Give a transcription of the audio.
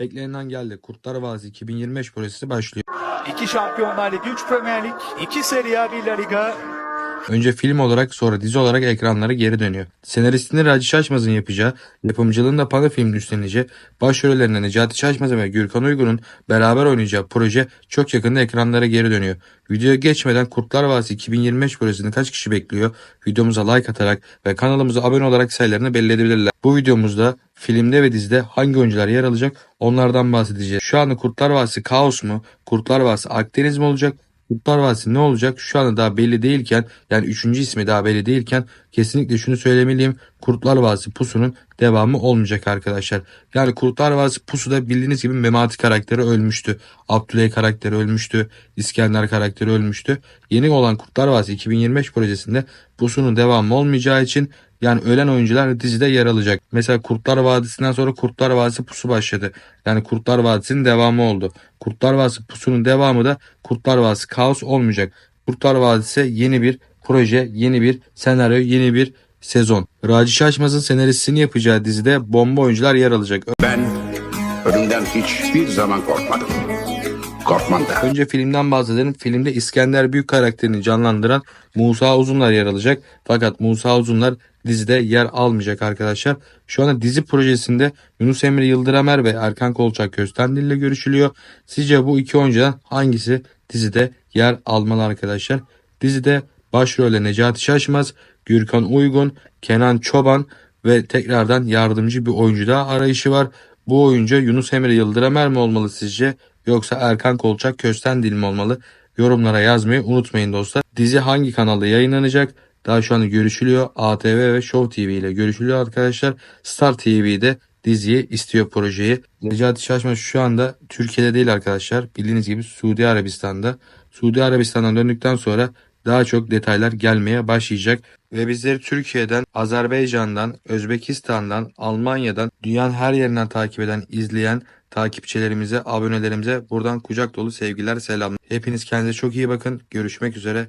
Beklenen geldi. Kurtlar Vadisi 2025 projesi başlıyor. 2 Şampiyonlar Ligi, 3 Premier Lig, 2 Serie A, 1 La Liga. Önce film olarak sonra dizi olarak ekranlara geri dönüyor. Senaristini Raci Şaşmaz'ın yapacağı, yapımcılığında Panda filmin üstleneceği, başrollerinde Necati Şaşmaz ve Gürkan Uygun'un beraber oynayacağı proje çok yakında ekranlara geri dönüyor. Videoya geçmeden Kurtlar Vadisi 2025 projesini kaç kişi bekliyor? Videomuza like atarak ve kanalımıza abone olarak sayılarını belli edebilirler. Bu videomuzda filmde ve dizide hangi oyuncular yer alacak onlardan bahsedeceğiz. Şu anda Kurtlar Vadisi kaos mu? Kurtlar Vadisi Akdeniz mi olacak? Kurtlar Vadisi ne olacak? Şu anda daha belli değilken yani üçüncü ismi daha belli değilken kesinlikle şunu söylemeliyim. Kurtlar Vadisi Pusu'nun devamı olmayacak arkadaşlar. Yani Kurtlar Vadisi Pusu'da bildiğiniz gibi Memati karakteri ölmüştü. Abdüley karakteri ölmüştü. İskender karakteri ölmüştü. Yeni olan Kurtlar Vadisi 2025 projesinde Pusu'nun devamı olmayacağı için yani ölen oyuncular dizide yer alacak. Mesela Kurtlar Vadisi'nden sonra Kurtlar Vadisi Pusu başladı. Yani Kurtlar Vadisi'nin devamı oldu. Kurtlar Vadisi Pusu'nun devamı da Kurtlar Vadisi Kaos olmayacak. Kurtlar Vadisi yeni bir proje, yeni bir senaryo, yeni bir sezon. Raci Şaşmaz'ın senaristini yapacağı dizide bomba oyuncular yer alacak. Ben ölümden hiçbir zaman korkmadım. Korkmam da. Önce filmden bahsedelim. Filmde İskender Büyük karakterini canlandıran Musa Uzunlar yer alacak. Fakat Musa Uzunlar dizide yer almayacak arkadaşlar. Şu anda dizi projesinde Yunus Emre Yıldıramer ve Erkan Kolçak Köstendil ile görüşülüyor. Sizce bu iki oyuncudan hangisi dizide yer almalı arkadaşlar? Dizide başrolde Necati Şaşmaz, Gürkan Uygun, Kenan Çoban ve tekrardan yardımcı bir oyuncu daha arayışı var. Bu oyuncu Yunus Emre Yıldıramer mi olmalı sizce yoksa Erkan Kolçak Köstendil mi olmalı? Yorumlara yazmayı unutmayın dostlar. Dizi hangi kanalda yayınlanacak? Daha şu anda görüşülüyor. ATV ve Show TV ile görüşülüyor arkadaşlar. Star TV'de diziyi istiyor projeyi. Necati Şaşmaz şu anda Türkiye'de değil arkadaşlar. Bildiğiniz gibi Suudi Arabistan'da. Suudi Arabistan'dan döndükten sonra daha çok detaylar gelmeye başlayacak. Ve bizleri Türkiye'den, Azerbaycan'dan, Özbekistan'dan, Almanya'dan, dünyanın her yerinden takip eden, izleyen takipçilerimize, abonelerimize buradan kucak dolu sevgiler, selamlar. Hepiniz kendinize çok iyi bakın. Görüşmek üzere.